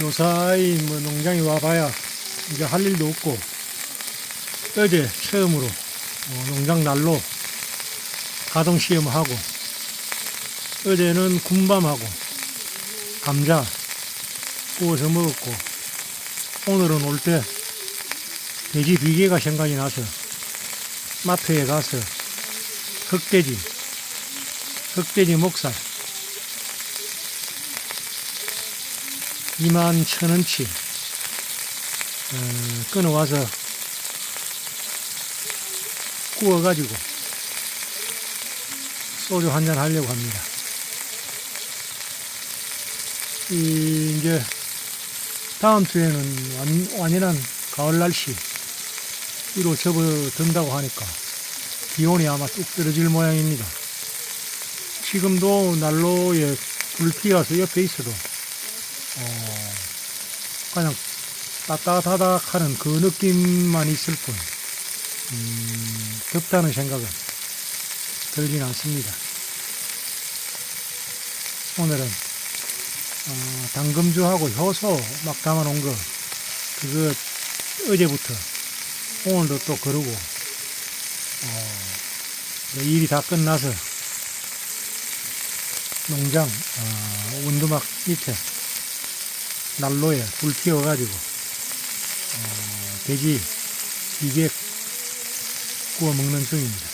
요사이 뭐 농장에 와봐야 이제 할 일도 없고 어제 처음으로 어, 농장 난로 가동 시험을 하고 어제는 군밤하고 감자 구워서 먹었고 오늘은 올 때 돼지 비계가 생각이 나서 마트에 가서 흑돼지 흑돼지 목살 2만 천 원치 어, 끊어와서 구워가지고 소주 한 잔 하려고 합니다. 이, 이제 다음 주에는 완, 완연한 가을 날씨 위로 접어든다고 하니까 기온이 아마 뚝 떨어질 모양입니다. 지금도 난로에 불 피어서 옆에 있어도 어, 그냥 따뜻하다 하는 그 느낌만 있을 뿐 음, 덥다는 생각은 들진 않습니다. 오늘은 어, 당금주하고 효소 막 담아놓은 거 그거 어제부터 오늘도 또 그러고 어, 일이 다 끝나서 농장 어, 원두막 밑에 난로에 불 피워가지고 어, 돼지 비계 구워 먹는 중입니다.